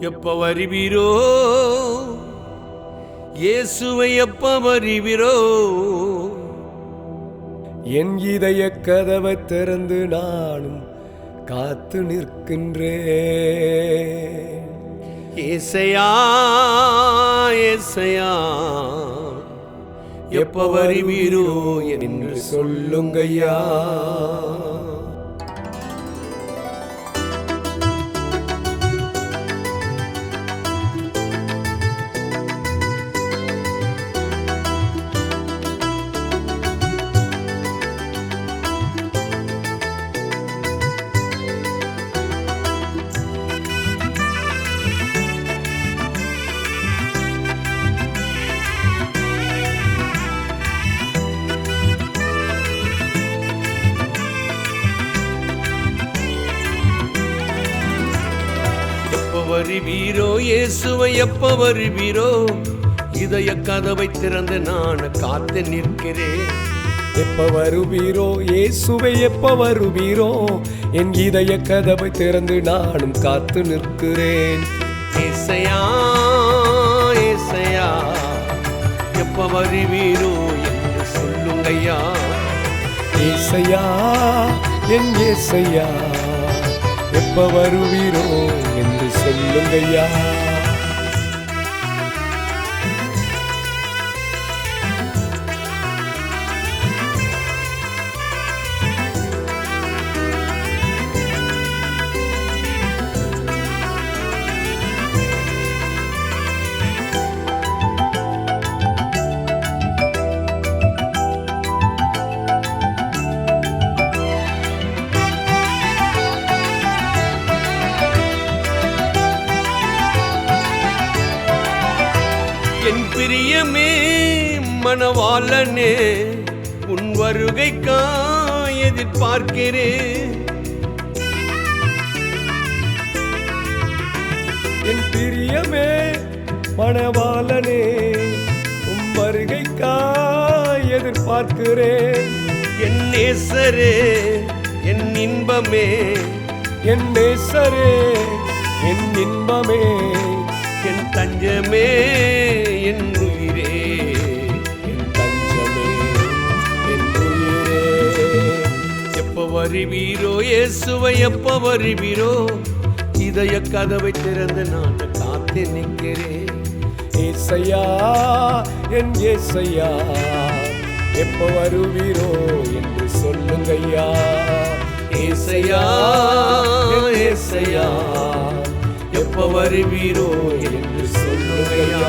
எப்ப வருவீரோ? இயேசுவை எப்ப வருவீரோ? என் இதய கதவை திறந்து நானும் காத்து நிற்கின்றேன். ஏசையா ஏசையா எப்ப வருவீரோ என்று சொல்லுங்கய்யா. வருவீரோ? இயேசுவை எப்ப வருவீரோ? இதய கதவை திறந்து நான் காத்து நிற்கிறேன். எப்ப வருவீரோ? இயேசுவை எப்ப வருவீரோ? என் இதய கதவை திறந்து நானும் காத்து நிற்கிறேன். ஏசையா ஏசையா எப்ப வருவீரோ என்று சொல்லுங்கய்யா. ஏசையா என் ஏசையா எப்ப வருவீரோ? சொல்லுங்கய்யா. பிரியமே மணவாளனே உன் வருகைக்கா எதிர்பார்க்கிறேன் என் பிரியமே மணவாளனே உன் வருகைக்காய் எதிர்பார்க்கிறேன் என் நேசரே என் இன்பமே என் நேசரே என் இன்பமே. என் தஞ்சமே என் வருவீரோ இயேசுவை எப்ப வருவீரோ? இதய கதவை திறந்து நான் காத்து நிற்கிறேன். ஏசையா என் ஏசையா எப்ப வருவீரோ என்று சொல்லுங்கய்யா. ஏசையா ஏசையா எப்ப வருவீரோ என்று சொல்லுங்கய்யா.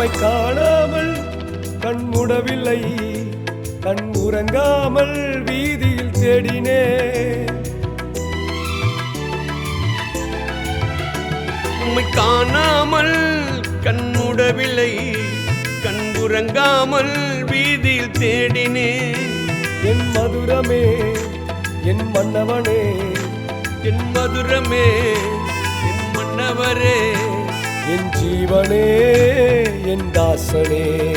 உம்மை காணாமல் கண் மூடவில்லை கண் உறங்காமல் வீதியில் தேடினே உம்மை காணாமல் கண்முடவில்லை கண்புறங்காமல் வீதியில் தேடினேன். என் மதுரமே என் மன்னவனே. என் மதுரமே என் மன்னவரே. என் ஜீவனே என் தாசனே.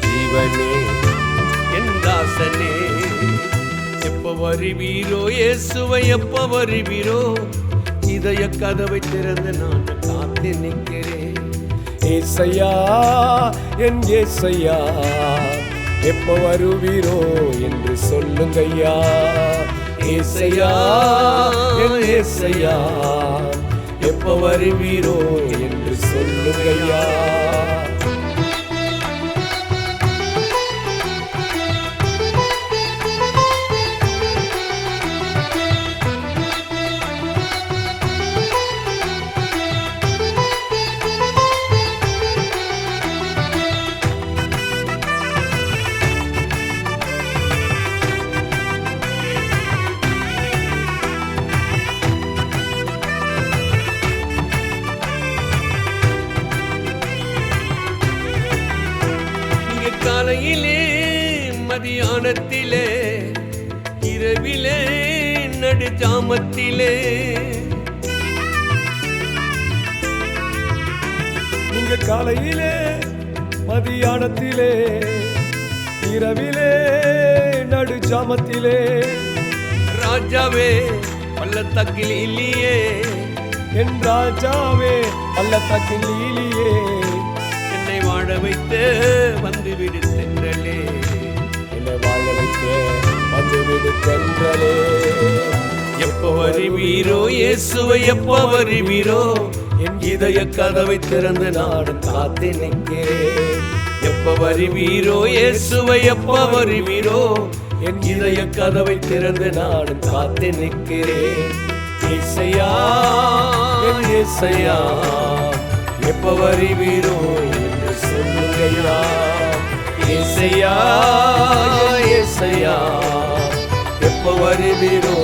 ஜீவனே என் தாசனே. எப்ப வருவீரோ இயேசுவை எப்ப வருவீரோ? இதய கதவை திறந்து நான் காத்து நிற்கிறேன். ஏசையா என் ஏசையா எப்ப வருவீரோ என்று சொல்லுங்கய்யா. ஏசையா என் ஏசையா. எப்ப வருவீரோ என்று சொல்லுங்கய்யா. காலையிலே மதியானத்திலே இரவிலே நடுஜாமத்திலே. நீங்க காலையிலே மதியானத்திலே இரவிலே நடுஜாமத்திலே. ராஜாவே பள்ளத்தக்கில் இல்லையே. என் ராஜாவே பள்ளத்தக்கில் இல்லையே. என்னை வாழ வைத்து வந்து விடு தென்றலே என்னை வாழ வைக்க வந்து விடு தென்றலே எப்ப வருவீரோ இயேசுவை எப்ப வருவீரோ என் இதய கதவை திறந்து நாடும் காத்து நிற்கிறேன் எப்ப வருவீரோ இயேசுவை எப்ப வருவீரோ என் இதய கதவை திறந்து நாடும் காத்து நிற்கிறேன் இசையா இசையா எப்ப வருவீரோ என்று சொல்லுகையா இசையா இசையா எப்ப வருவீரோ